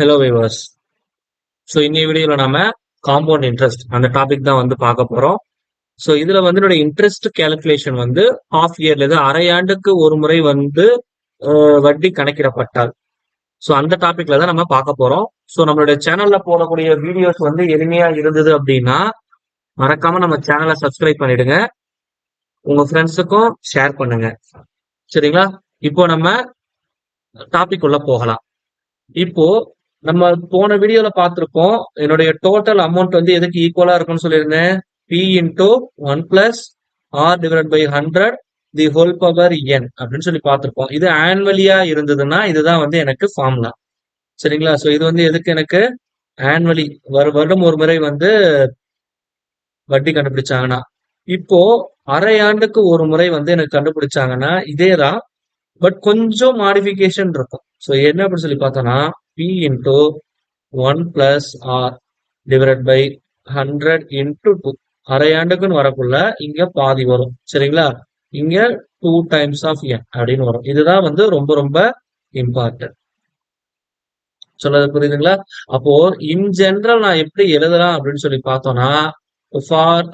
Hello viewers so இந்த வீடியோவில் நாம காம்பவுண்ட் இன்ட்ரெஸ்ட் அந்த டாபிக் தான் வந்து பார்க்க போகிறோம் ஸோ இதில் வந்து என்னோட இன்ட்ரெஸ்ட் கேல்குலேஷன் வந்து ஹாஃப் இயர்ல இது அரையாண்டுக்கு ஒரு முறை வந்து வட்டி கணக்கிடப்பட்டால். ஸோ அந்த டாபிக்ல தான் நம்ம பார்க்க போகிறோம் ஸோ நம்மளுடைய சேனல்ல போடக்கூடிய வீடியோஸ் வந்து எளிமையா இருந்தது அப்படின்னா மறக்காம நம்ம சேனலை சப்ஸ்கிரைப் பண்ணிடுங்க. உங்க ஃப்ரெண்ட்ஸுக்கும் ஷேர் பண்ணுங்க. சரிங்களா? இப்போ நம்ம டாபிக் உள்ள போகலாம். இப்போ நம்ம போன வீடியோல பார்த்திருப்போம் என்னுடைய டோட்டல் அமௌண்ட் வந்து எதுக்கு ஈக்குவலா இருக்கும்னு சொல்லியிருந்தேன். P into one plus R divide by hundred the whole power N அப்படின்னு சொல்லி பார்த்திருப்போம். இது ஆன்வலியா இருந்ததுன்னா இதுதான் வந்து எனக்கு ஃபார்முலா சரிங்களா? ஸோ இது வந்து எதுக்கு எனக்கு? ஆன்வலி வரு வருடம் ஒரு முறை வந்து வட்டி கண்டுபிடிச்சாங்கன்னா. இப்போ அரை ஆண்டுக்கு ஒரு முறை வந்து எனக்கு கண்டுபிடிச்சாங்கன்னா இதே தான் பட் கொஞ்சம் மாடிஃபிகேஷன் இருக்கும். ஸோ என்ன அப்படின்னு சொல்லி பார்த்தோம்னா P into one plus R divide by hundred into two அரையாண்டுக்குன்னு வரக்குள்ள இங்க பாதி வரும். சரிங்களா? இங்க டூ டைம்ஸ் ஆஃப் என் அப்படின்னு வரும். இதுதான் வந்து ரொம்ப ரொம்ப இம்பார்ட்டன்ட் சொல்றது புரியுதுங்களா? அப்போ இன் ஜெனரல் நான் எப்படி எழுதலாம் அப்படின்னு சொல்லி பார்த்தோம்னா ஃபார்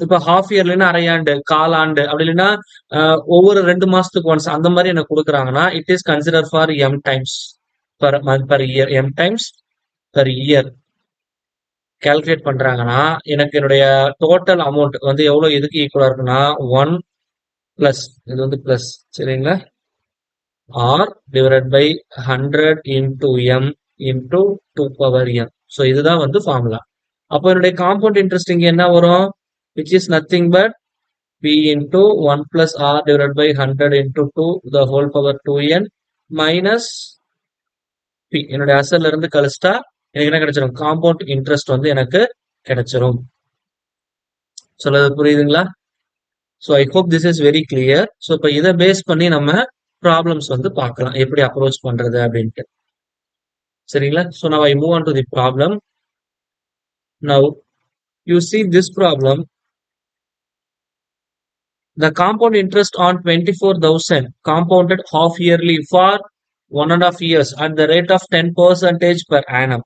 இப்ப ஹாஃப் இயர்லன்னா அரையாண்டு காலாண்டு அப்படி இல்லைன்னா ஒவ்வொரு ரெண்டு மாசத்துக்கு ஒன்ஸ் அந்த மாதிரி எனக்கு கொடுக்குறாங்கன்னா it is consider for M times per month per year M times per year calculate பண்றாங்கன்னா எனக்கு என்னுடைய டோட்டல் அமௌண்ட் வந்து எவ்வளவு எதுக்கு ஈக்குவலா இருக்குன்னா ஒன் பிளஸ் இது வந்து பிளஸ் சரிங்களா? R divide by hundred into M into two power M so இதுதான் வந்து ஃபார்முலா அப்போ என்னுடைய காம்பவுண்ட் இன்ட்ரெஸ்ட் இங்கே என்ன வரும்? Which is nothing but P into one plus R divide by hundred into two the whole power two N minus P என்னுடைய அசல்ல இருந்து கழிச்சிட்டா எனக்கு என்ன கிடைச்சிடும் காம்பவுண்ட் இன்ட்ரெஸ்ட் வந்து எனக்கு கிடைச்சிரும். சொல்றது புரியுதுங்களா? So I hope this is very clear so இப்போ இதை பேஸ் பண்ணி நம்ம ப்ராப்ளம்ஸ் வந்து பார்க்கலாம். எப்படி அப்ரோச் பண்றது அப்படின்ட்டு. சரிங்களா? ஸோ நான் I move on to the problem Now, you see this problem the compound interest on 24000 compounded half yearly for one and a half years at the rate of 10 percentage per annum.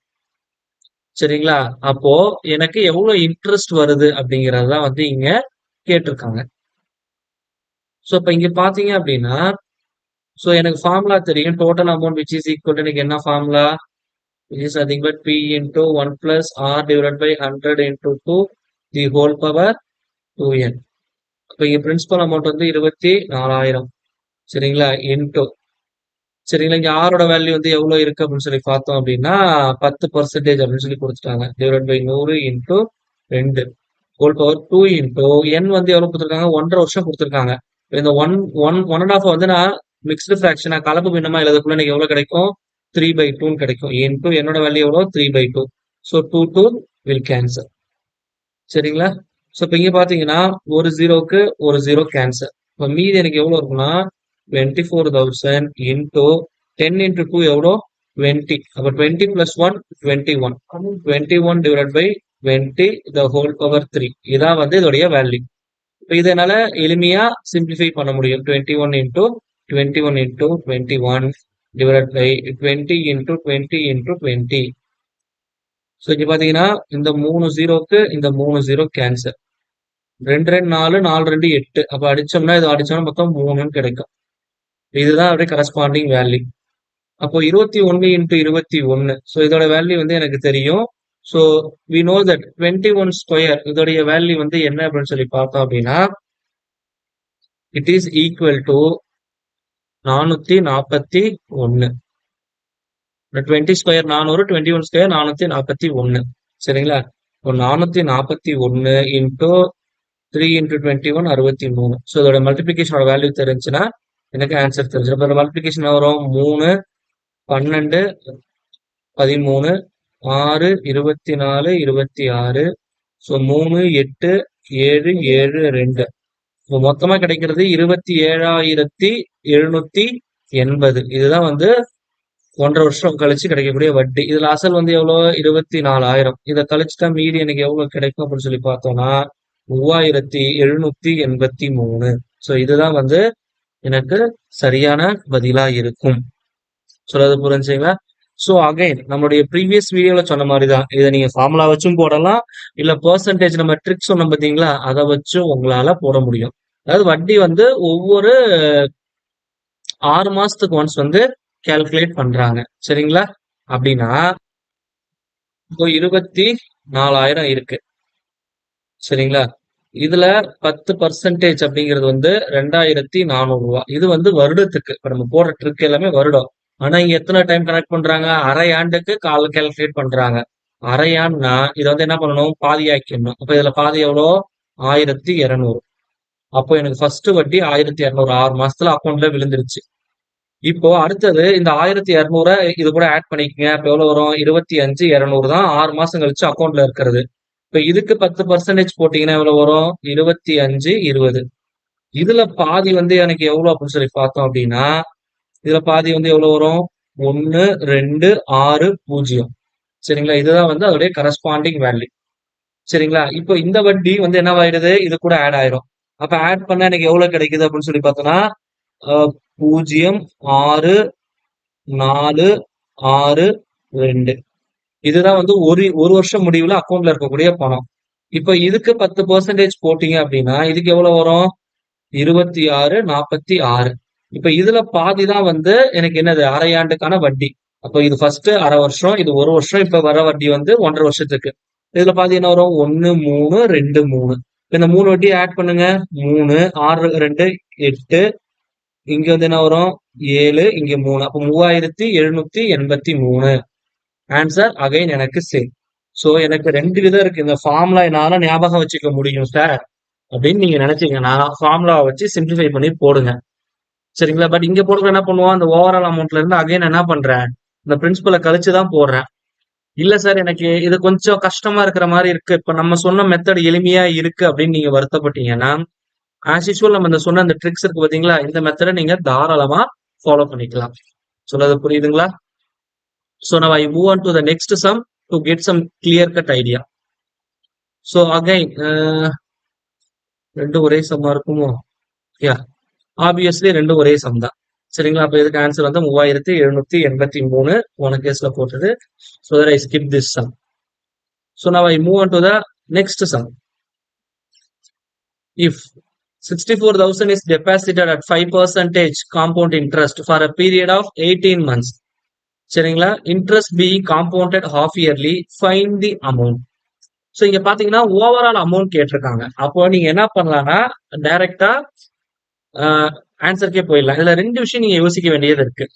சரிங்களா? அப்போ எனக்கு எவ்வளவு interest வருது அப்படிங்கறது தான் வந்து இங்க கேட்டிருக்காங்க. ஸோ இப்போ இங்க பாத்தீங்க அப்படின்னா ஸோ எனக்கு ஃபார்முலா தெரியும். Total amount which is equal எனக்கு என்ன formula which is nothing but P into one plus R divide by hundred into two the whole power two N இப்போ இங்க பிரின்சிபல் அமௌண்ட் வந்து இருபத்தி நாலாயிரம் சரிங்களா? இன்டூ சரிங்களா? இங்க ஆரோட வேல்யூ வந்து எவ்வளவு இருக்கு அப்படின்னு சொல்லி பார்த்தோம் அப்படின்னா பத்து பர்சன்டேஜ் அப்படின்னு சொல்லி கொடுத்துட்டாங்க. டிவைட் பை நூறு இன்டூ ரெண்டு. Whole power two into N வந்து எவ்வளவு கொடுத்துருக்காங்க? ஒன்றரை வருஷம் கொடுத்துருக்காங்க. இந்த one one one and half வந்து நான் மிக்ஸ்டு ஃபிராக்ஷனா கலப்பு பின்னமா எழுதக்குள்ள எனக்கு எவ்வளவு கிடைக்கும்? த்ரீ பை டூன்னு கிடைக்கும். இன்டூ என்னோட வேல்யூ எவ்வளோ three by two so two two will cancel சரிங்களா? ஸோ இப்போ இங்கே பார்த்தீங்கன்னா ஒரு ஜீரோக்கு ஒரு ஜீரோ கேன்சல் இப்போ மீதி எனக்கு எவ்வளோ இருக்குன்னா twenty four thousand into ten into two எவ்வளோ? டுவெண்ட்டி அப்போ twenty plus one twenty one twenty one divide by twenty the whole power three இதான் வந்து இதோடைய வேல்யூ இப்போ இதனால எளிமையாக சிம்பிளிஃபை பண்ண முடியும். Twenty one into twenty one into twenty one divide by twenty into twenty into twenty so இது பார்த்தீங்கன்னா இந்த மூணு ஜீரோக்கு இந்த மூணு ஜீரோ கேன்சல் ரெண்டு ரெண்டு நாலு நாலு ரெண்டு எட்டு. அப்ப அடிச்சோம்னா இது அடிச்சோம்னா மொத்தம் மூணுன்னு கிடைக்கும். இதுதான் அப்படியே கரஸ்பாண்டிங் வேல்யூ அப்போ இருபத்தி ஒன்னு இன்ட்டு இருபத்தி ஒன்னு. ஸோ இதோட வேல்யூ வந்து எனக்கு தெரியும். So we know that twenty one square இதோடைய வேல்யூ வந்து என்ன அப்படின்னு சொல்லி பார்த்தோம் அப்படின்னா இட் இஸ் ஈக்குவல் டு நானூத்தி நாற்பத்தி ஒன்னு. டுவெண்ட்டி ஸ்கொயர் நானூறு டுவெண்ட்டி ஒன் ஸ்கொயர் நானூத்தி நாற்பத்தி ஒன்னு. சரிங்களா? இப்போ நானூத்தி நாற்பத்தி ஒன்னு into three into twenty one அறுபத்தி மூணு. ஸோ இதோட மல்டிபிகேஷனோட வேல்யூ தெரிஞ்சுன்னா எனக்கு ஆன்சர் தெரிஞ்சிடும். இப்போ மல்டிபிகேஷன் வரும்? மூணு பன்னெண்டு பதிமூணு ஆறு இருபத்தி நாலு இருபத்தி ஆறு. ஸோ மூணு எட்டு ஏழு ஏழு ரெண்டு. இப்போ மொத்தமா கிடைக்கிறது இருபத்தி ஏழாயிரத்தி எழுநூத்தி எண்பது. இதுதான் வந்து ஒன்றரை வருஷம் கழிச்சு கிடைக்கக்கூடிய வட்டி. இதுல அசல் வந்து எவ்வளவு இருபத்தி நாலாயிரம். இதை கழிச்சுட்டா மீதி எனக்கு எவ்வளவு கிடைக்கும் அப்படின்னு சொல்லி பார்த்தோம்னா மூவாயிரத்தி எழுநூத்தி எண்பத்தி மூணு. ஸோ இதுதான் வந்து எனக்கு சரியான பதிலா இருக்கும். சொல்றது புரிஞ்சுங்களா ஸோ அகைன் நம்மளுடைய ப்ரீவியஸ் வீடியோல சொன்ன மாதிரி தான் இதை நீங்க ஃபார்முலா வச்சும் போடலாம். இல்ல பெர்சன்டேஜ் நம்ம ட்ரிக் சொன்னோம் பார்த்தீங்களா? அதை வச்சும் உங்களால போட முடியும். அதாவது வட்டி வந்து ஒவ்வொரு ஆறு மாசத்துக்கு ஒன்ஸ் வந்து கால்குலேட் பண்றாங்க. சரிங்களா? அப்படின்னா இப்போ இருபத்தி நாலாயிரம் இருக்கு. சரிங்களா? இதுல பத்து பர்சன்டேஜ் அப்படிங்கிறது வந்து ரெண்டாயிரத்தி நானூறு ரூபா இது வந்து வருடத்துக்கு. இப்ப நம்ம போடுற ட்ரிக் எல்லாமே வருடம். ஆனா இங்க எத்தனை டைம் கனெக்ட் பண்றாங்க? அரை ஆண்டுக்கு கால் கால்குலேட் பண்றாங்க. அரை ஆண்டுனா இதை வந்து என்ன பண்ணணும்? பாதி ஆக்கிடணும் அப்ப இதுல பாதி எவ்வளோ? ஆயிரத்தி இருநூறு. அப்போ எனக்கு ஃபர்ஸ்ட் வட்டி ஆயிரத்தி இரநூறு. ஆறு மாசத்துல அக்கௌண்ட்ல விழுந்துருச்சு. இப்போ அடுத்தது இந்த ஆயிரத்தி இரநூற இது கூட ஆட் பண்ணிக்கங்க. அப்ப எவ்வளவு வரும்? இருபத்தி அஞ்சு இரநூறு தான் ஆறு மாசம் கழிச்சு அக்கௌண்ட்ல இருக்கிறது. இப்ப இதுக்கு பத்து பர்சன்டேஜ் போட்டீங்கன்னா எவ்வளவு வரும்? இருபத்தி அஞ்சு இருபது. இதுல பாதி வந்து எனக்கு எவ்வளவு அப்படின்னு சொல்லி பார்த்தோம் அப்படின்னா இதுல பாதி வந்து எவ்வளவு வரும்? ஒன்னு ரெண்டு ஆறு பூஜ்ஜியம். சரிங்களா? இதுதான் வந்து அதோடைய கரஸ்பாண்டிங் வேல்யூ சரிங்களா? இப்போ இந்த வட்டி வந்து என்னவாயிடுது இது கூட ஆட் ஆயிரும். அப்ப ஆட் பண்ணா எனக்கு எவ்வளவு கிடைக்குது அப்படின்னு சொல்லி பார்த்தோம்னா பூஜ்ஜியம் ஆறு நாலு ஆறு ரெண்டு. இதுதான் வந்து ஒரு ஒரு வருஷம் முடிவுல அக்கௌண்ட்ல இருக்கக்கூடிய பணம். இப்ப இதுக்கு பத்து பர்சன்டேஜ் போட்டீங்க அப்படின்னா இதுக்கு எவ்வளவு வரும்? இருபத்தி ஆறு நாற்பத்தி ஆறு. இப்ப இதுல பாதி தான் வந்து எனக்கு என்னது அரையாண்டுக்கான வட்டி. அப்ப இது ஃபர்ஸ்ட் அரை வருஷம் இது ஒரு வருஷம் இப்ப வர வட்டி வந்து ஒன்றரை வருஷத்துக்கு. இதுல பாதி என்ன வரும்? ஒன்னு மூணு ரெண்டு மூணு. இந்த மூணு வட்டி ஆட் பண்ணுங்க. மூணு ஆறு ரெண்டு எட்டு. இங்க வந்து என்ன வரும்? ஏழு இங்க மூணு. அப்ப மூவாயிரத்தி எழுநூத்தி எண்பத்தி மூணு. ஆன்சர் அகைன் எனக்கு சேம் சோ எனக்கு ரெண்டு விதம் இருக்கு. இந்த ஃபார்முலா என்னால ஞாபகம் வச்சுக்க முடியும் சார் அப்படின்னு நீங்க நினைச்சீங்கன்னா ஃபார்ம்லாவை வச்சு சிம்பிளிஃபை பண்ணி போடுங்க. சரிங்களா? பட் இங்க போடுற என்ன பண்ணுவோம்? அந்த ஓவரால் அமௌண்ட்ல இருந்து அகைன் என்ன பண்றேன்? இந்த பிரின்சிபலை கழிச்சு தான் போடுறேன். இல்ல சார் எனக்கு இது கொஞ்சம் கஷ்டமா இருக்கிற மாதிரி இருக்கு. இப்ப நம்ம சொன்ன மெத்தட் எளிமையா இருக்கு அப்படின்னு நீங்க வருத்தப்பட்டீங்கன்னா ஆஸ் யூஸ்வல் நம்ம இந்த சொன்ன அந்த ட்ரிக்ஸ் இருக்கு பாத்தீங்களா? இந்த மெத்தடை நீங்க தாராளமா ஃபாலோ பண்ணிக்கலாம். சொல்றது புரியுதுங்களா? So now I move on to the next sum to get some clear cut idea So again uh, ரெண்டு ஒரே சம்மா இருக்குமோ? யா ஆப்வியஸ்லி ரெண்டும் ஒரே சம் தான். சரிங்களா? அப்போ இதுக்கு ஆன்சர் வந்து மூவாயிரத்தி எழுநூத்தி எண்பத்தி மூணு போன கேஸ்ல போட்டது. So that I skip this sum so now I move on to the next sum. If 64,000 is deposited at 5 percentage compound interest for a period of 18 months சரிங்களா? Interest be compounded half yearly fine the amount so இங்க பாத்தீங்கன்னா overall amount கேட்டிருக்காங்க. அப்போ நீங்க என்ன பண்ணலாம்னா டைரக்டா ஆன்சருக்கே போயிடலாம் இதுல ரெண்டு விஷயம் நீங்க யோசிக்க வேண்டியது இருக்கு.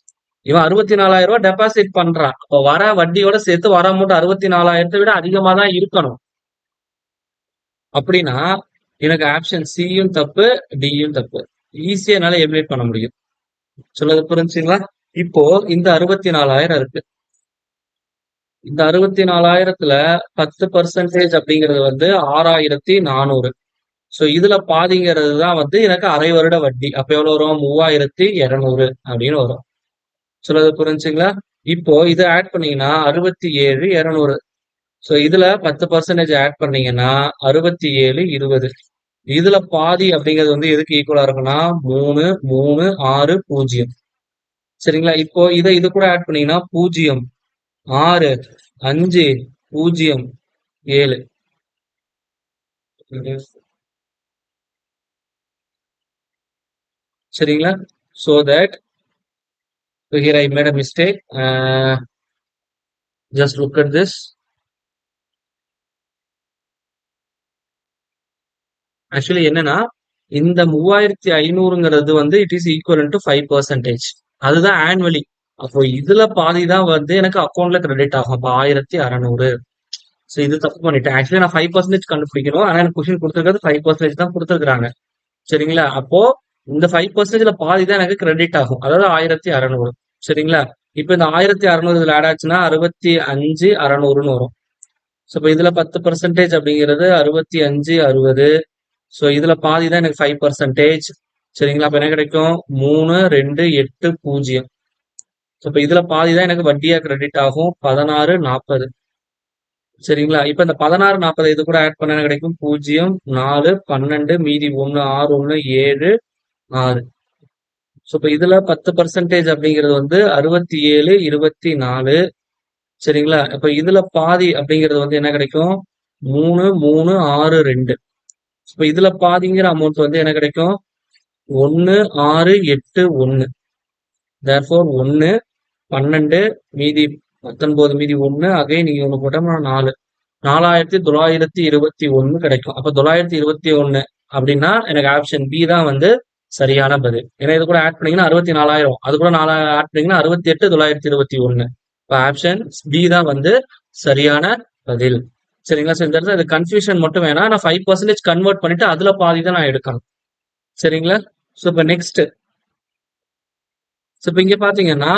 இவன் அறுபத்தி நாலாயிரம் ரூபாய் டெபாசிட் பண்றான். அப்போ வர வட்டியோட சேர்த்து வர அமௌண்ட் அறுபத்தி நாலாயிரத்தை விட அதிகமா தான் இருக்கணும். அப்படின்னா எனக்கு ஆப்ஷன் சியும் தப்பு டியும் தப்பு. ஈஸியா என்னால எலிமினேட் பண்ண முடியும். சொல்லது புரிஞ்சுங்களா? இப்போ இந்த அறுபத்தி நாலாயிரம் இருக்கு. இந்த அறுபத்தி நாலாயிரத்துல பத்து பர்சன்டேஜ் அப்படிங்கிறது வந்து ஆறாயிரத்தி நானூறு. சோ இதுல பாதிங்கிறது தான் வந்து எனக்கு அரை வருட வட்டி. அப்ப எவ்வளவு வரும்? மூவாயிரத்தி இருநூறு அப்படின்னு வரும். சொல்றது புரிஞ்சுங்களா? இப்போ இதை ஆட் பண்ணீங்கன்னா அறுபத்தி ஏழு இருநூறு. சோ இதுல பத்து பர்சன்டேஜ் ஆட் பண்ணீங்கன்னா அறுபத்தி ஏழு இருபது. இதுல பாதி அப்படிங்கிறது வந்து எதுக்கு ஈக்குவலா இருக்குன்னா மூணு மூணு ஆறு பூஜ்ஜியம். சரிங்களா? இப்போ இதை இது கூட ஆட் பண்ணீங்கன்னா பூஜ்ஜியம் ஆறு அஞ்சு பூஜ்ஜியம் ஏழு. சரிங்களா? So that here I made a mistake just look at this actually என்னன்னா இந்த மூவாயிரத்தி ஐநூறுங்கிறது வந்து it is equal to five percentage அதுதான் ஆனுவலி அப்போ இதுல பாதி தான் வந்து எனக்கு அக்கௌண்ட்ல கிரெடிட் ஆகும். அப்போ ஆயிரத்தி அறநூறு. ஸோ இது தப்பு பண்ணிட்டேன். ஆக்சுவலி நான் ஃபைவ் பர்சன்டேஜ் கண்டுபிடிக்கணும். ஆனால் எனக்கு கொஸ்டின் கொடுத்துருக்கிறது ஃபைவ் பர்சன்டேஜ் தான் கொடுத்துருக்காங்க சரிங்களா? அப்போ இந்த ஃபைவ் பர்சன்டேஜ்ல பாதி தான் எனக்கு கிரெடிட் ஆகும். அதாவது ஆயிரத்தி அறநூறு. சரிங்களா? இப்போ இந்த ஆயிரத்தி அறநூறு இதுல ஆட் ஆச்சுன்னா அறுபத்தி அஞ்சு அறநூறுன்னு வரும். ஸோ இப்போ இதுல பத்து பர்சன்டேஜ் அப்படிங்கிறது அறுபத்தி அஞ்சு அறுபது. ஸோ இதுல பாதி தான் எனக்கு ஃபைவ் பர்சன்டேஜ் சரிங்களா? அப்ப என்ன கிடைக்கும்? மூணு ரெண்டு எட்டு பூஜ்ஜியம். ஸோ இப்போ இதுல பாதி தான் எனக்கு வட்டியா கிரெடிட் ஆகும். பதினாறு நாற்பது சரிங்களா? இப்ப இந்த பதினாறு நாற்பது இது கூட ஆட் பண்ண கிடைக்கும்? பூஜ்ஜியம் நாலு பன்னெண்டு மீதி ஒன்று ஆறு ஒன்று ஏழு ஆறு. ஸோ இப்போ இதுல பத்து பர்சன்டேஜ் அப்படிங்கிறது வந்து அறுபத்தி ஏழு இருபத்தி நாலு சரிங்களா? இப்போ இதுல பாதி அப்படிங்கிறது வந்து என்ன கிடைக்கும்? மூணு மூணு ஆறு ரெண்டு. இப்போ இதுல பாதிங்கிற அமௌண்ட் வந்து என்ன கிடைக்கும்? ஒன்று ஆறு எட்டு ஒன்று தேர்ஃபோர் ஒன்று பன்னெண்டு மீதி பத்தொன்பது மீதி ஒன்று அகை நீங்கள் ஒன்று போட்டோம்னா நாலு. நாலாயிரத்தி தொள்ளாயிரத்தி இருபத்தி ஒன்று கிடைக்கும். அப்போ தொள்ளாயிரத்தி இருபத்தி ஒன்று அப்படின்னா எனக்கு ஆப்ஷன் பி தான் வந்து சரியான பதில். ஏன்னா இது கூட ஆட் பண்ணீங்கன்னா அறுபத்தி நாலாயிரம் அது கூட நாலாயிரம் ஆட் பண்ணீங்கன்னா அறுபத்தி எட்டு தொள்ளாயிரத்தி இருபத்தி ஒன்னு இப்போ ஆப்ஷன் பி தான் வந்து சரியான பதில். சரிங்களா? சார் இந்த இடத்துல இது கன்ஃபியூஷன் மட்டும் வேணாம். நான் ஃபைவ் பர்சன்டேஜ் கன்வெர்ட் பண்ணிட்டு அதுல பாதி தான் நான் எடுக்கணும். சரிங்களா? ஸோ இப்போ நெக்ஸ்ட் ஸோ இப்போ இங்க பாத்தீங்கன்னா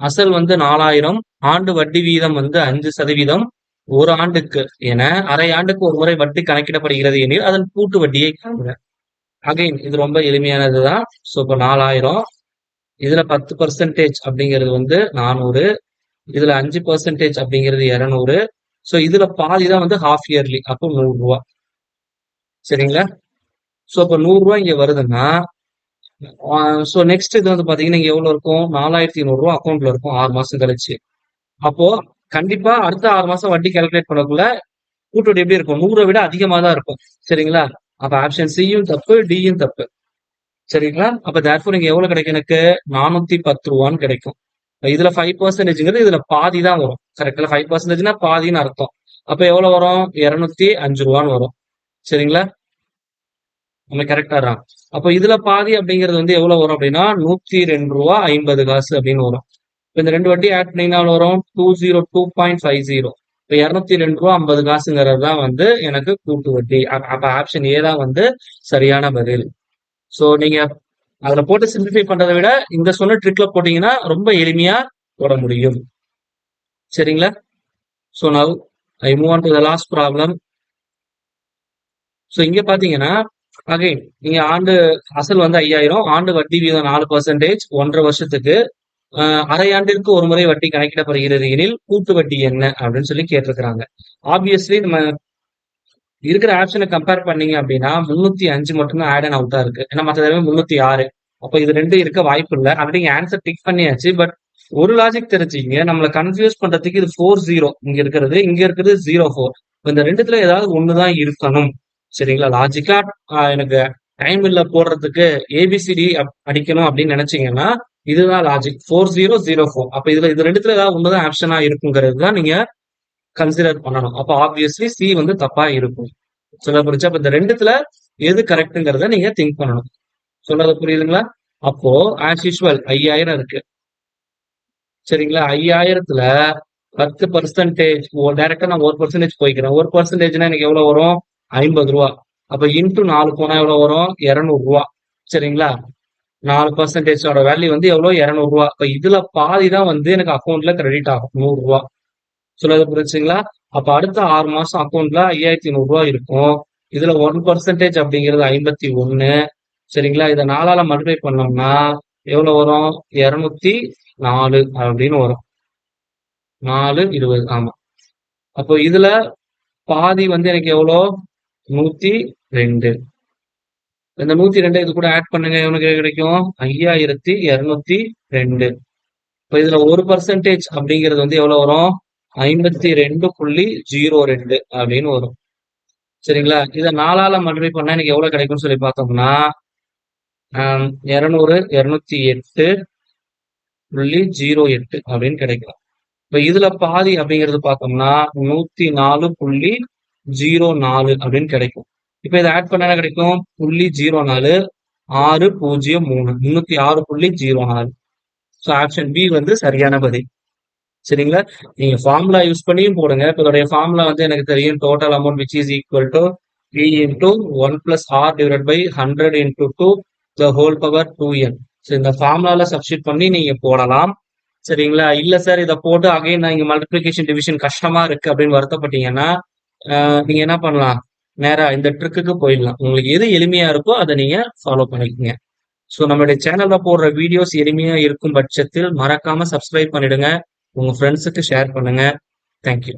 அசல் வந்து நாலாயிரம் ஆண்டு வட்டி வீதம் வந்து அஞ்சு சதவீதம் ஒரு ஆண்டுக்கு. என அரை ஆண்டுக்கு ஒரு முறை வட்டி கணக்கிடப்படுகிறது எனில் அதன் கூட்டு வட்டியை காண்க அகைன் இது ரொம்ப எளிமையானது தான் ஸோ இப்போ நாலாயிரம். இதுல பத்து பர்சன்டேஜ் அப்படிங்கிறது வந்து நானூறு. இதுல அஞ்சு பர்சன்டேஜ் அப்படிங்கிறது இரநூறு. ஸோ இதுல பாதி தான் வந்து ஹாஃப் இயர்லி அப்போ நூறுரூவா. சரிங்களா? ஸோ இப்போ நூறுரூவா இங்கே வருதுன்னா ஸோ நெக்ஸ்ட் இது வந்து பார்த்தீங்கன்னா இங்கே எவ்வளோ இருக்கும்? நாலாயிரத்தி நூறுரூவா அக்கௌண்ட்ல இருக்கும். ஆறு மாசம் கழிச்சு. அப்போ கண்டிப்பா அடுத்த ஆறு மாசம் வட்டி கால்குலேட் பண்ணக்குள்ள கூட்டோட எப்படி இருக்கும்? நூறை விட அதிகமாக தான் இருக்கும். சரிங்களா? அப்ப ஆப்ஷன் சியும் தப்பு டியும் தப்பு. சரிங்களா? அப்ப தேர்ஃபோர் இங்க எவ்வளவு கிடைக்கும் எனக்கு? நானூத்தி பத்து ரூபான்னு கிடைக்கும். இதுல ஃபைவ் பர்சன்டேஜ்ங்கிறது இதுல பாதி தான் வரும். கரெக்ட்ல ஃபைவ் பர்சன்டேஜ்னா பாதின்னு அர்த்தம். அப்ப எவ்வளவு வரும்? இருநூத்தி அஞ்சு ரூபான்னு வரும். சரிங்களா? நம்ம கரெக்டா அப்போ இதுல பாதி அப்படிங்கிறது வந்து எவ்வளவு வரும் அப்படின்னா நூத்தி ரெண்டு ரூபா ஐம்பது காசு அப்படின்னு வரும். இந்த ரெண்டு வட்டி ஆட் பண்ணீங்கன்னா வரும்? Two zero two point five zero இப்போ இரநூத்தி ரெண்டு ரூபா ஐம்பது காசுங்கிறது தான் வந்து எனக்கு கூட்டு வட்டி. அப்ப ஆப்ஷன் ஏ தான் வந்து சரியான பதில். ஸோ நீங்க அதுல போட்டு சிம்பிளிஃபை பண்றதை விட இந்த சொன்ன ட்ரிக்ல போட்டீங்கன்னா ரொம்ப எளிமையா போட முடியும். சரிங்களா? So now I move on to the last problem so இங்க பாத்தீங்கன்னா அகைன் நீங்க ஆண்டு அசல் வந்து ஐயாயிரம் ஆண்டு வட்டி வீதம் நாலு பர்சன்டேஜ் ஒன்றரை வருஷத்துக்கு அரையாண்டிற்கு ஒரு முறை வட்டி கணக்கிடப்படுகிறது எனில் கூட்டு வட்டி என்ன அப்படின்னு சொல்லி கேட்டிருக்கிறாங்க. ஆப்வியஸ்லி நம்ம இருக்கிற ஆப்ஷனை கம்பேர் பண்ணீங்க அப்படின்னா முன்னூத்தி அஞ்சு மட்டும்தான் ஆட் அண்ட் அவுட்டா இருக்கு. ஏன்னா மற்ற தடவை முன்னூத்தி ஆறு. அப்போ இது ரெண்டும் இருக்க வாய்ப்பு இல்லை. அப்படிங்க ஆன்சர் டிக் பண்ணியாச்சு. பட் ஒரு லாஜிக் தெரிஞ்சுங்க. நம்மளை கன்ஃபியூஸ் பண்றதுக்கு இது ஃபோர் ஜீரோ இங்க இருக்கிறது இங்க இருக்கிறது ஜீரோ ஃபோர் இந்த ரெண்டுத்துல ஏதாவது ஒண்ணுதான் இருக்கணும். சரிங்களா? லாஜிக்கா எனக்கு டைம் இல்ல போடுறதுக்கு ஏபிசிடி அடிக்கணும் அப்படின்னு நினைச்சீங்கன்னா இதுதான் logic four zero zero four அப்ப இதுல இது ரெண்டுத்துல ஏதாவது ஒண்ணுதான் ஆப்ஷனா இருக்குங்கிறது தான் நீங்க கன்சிடர் பண்ணணும். அப்போ ஆப்வியஸ்லி சி வந்து தப்பா இருக்கும். சொல்ல புரிச்சா அப்ப இந்த ரெண்டுத்துல எது கரெக்டுங்கிறத நீங்க திங்க் பண்ணணும். சொல்றது புரியுதுங்களா? அப்போ ஆஸ் யூஸ்வல் ஐயாயிரம் இருக்கு. சரிங்களா? ஐயாயிரத்துல பத்து பர்சன்டேஜ் டைரக்டா நான் ஒரு பர்சன்டேஜ் போய்க்கிறேன். ஒரு பர்சன்டேஜ்னா எனக்கு எவ்வளவு வரும்? ஐம்பது ரூபா. அப்ப இன்ட்டு நாலு போனா எவ்வளவு வரும்? இருநூறு ரூபா. சரிங்களா? நாலு பர்சன்டேஜோட வேல்யூ வந்து எவ்வளோ இரநூறுவா. இப்போ இதில் இதுல பாதி தான் வந்து எனக்கு அக்கௌண்ட்ல கிரெடிட் ஆகும். நூறுரூவா. சொல்லது புரிச்சுங்களா அப்போ அடுத்த ஆறு மாசம் அக்கௌண்ட்ல ஐயாயிரத்தி நூறுரூவா இருக்கும். இதுல ஒன் பர்சன்டேஜ் அப்படிங்கிறது ஐம்பத்தி ஒன்று சரிங்களா? இதை நாலால மல்டிப்ளை பண்ணோம்னா எவ்வளோ வரும்? இரநூத்தி நாலு அப்படின்னு வரும். நாலு இருபது. ஆமா. அப்போ இதுல பாதி வந்து எனக்கு எவ்வளோ? நூத்தி ரெண்டு. இந்த நூத்தி ரெண்டு இது கூட ஆட் பண்ணுங்க எவனுக்கு கிடைக்கும். ஐயாயிரத்தி இருநூத்தி ரெண்டு. இப்போ இதுல ஒரு பர்சன்டேஜ் அப்படிங்கிறது வந்து எவ்வளவு வரும்? ஐம்பத்தி ரெண்டு புள்ளி ஜீரோ ரெண்டு அப்படின்னு வரும். சரிங்களா? இதை நாலால மல்டிபை பண்ணா எனக்கு எவ்வளவு கிடைக்கும்னு சொல்லி பார்த்தோம்னா இரநூறு இருநூத்தி எட்டு புள்ளி ஜீரோ எட்டு அப்படின்னு கிடைக்கும் இப்ப இதுல பாதி அப்படிங்கிறது பார்த்தோம்னா நூத்தி நாலு புள்ளி ஜீரோ நாலு அப்படின்னு கிடைக்கும். இப்ப இதை ஆட் பண்ண கிடைக்கும் புள்ளி ஜீரோ நாலு ஆறு பூஜ்ஜியம் மூணு. முன்னூத்தி ஆறு புள்ளி ஜீரோ நாலு. ஸோ ஆப்ஷன் பி வந்து சரியான பதில். சரிங்களா? நீங்க ஃபார்முலா யூஸ் பண்ணியும் போடுங்க. இப்போ இதோடைய ஃபார்முலா வந்து எனக்கு தெரியும். Total amount which is equal to P into one plus R divide by hundred into two the whole power two N so இந்த ஃபார்முலால சப்ஸ்டியூட் பண்ணி நீங்க போடலாம். சரிங்களா? இல்ல சார் இதை போட்டு அகைன் நான் இங்க மல்டிபிளிகேஷன் டிவிஷன் கஷ்டமா இருக்கு அப்படின்னு வருத்தப்பட்டீங்கன்னா நீங்க என்ன பண்ணலாம்? நேரா இந்த ட்ரிக்குக்கு போயிடலாம். உங்களுக்கு எது எளிமையா இருக்கோ அதை நீங்க ஃபாலோ பண்ணிக்கோங்க. ஸோ நம்மளுடைய சேனல்ல போடுற வீடியோஸ் எளிமையா இருக்கும் பட்சத்தில் மறக்காம சப்ஸ்கிரைப் பண்ணிடுங்க. உங்க ஃப்ரெண்ட்ஸுக்கு ஷேர் பண்ணுங்க. தேங்க்யூ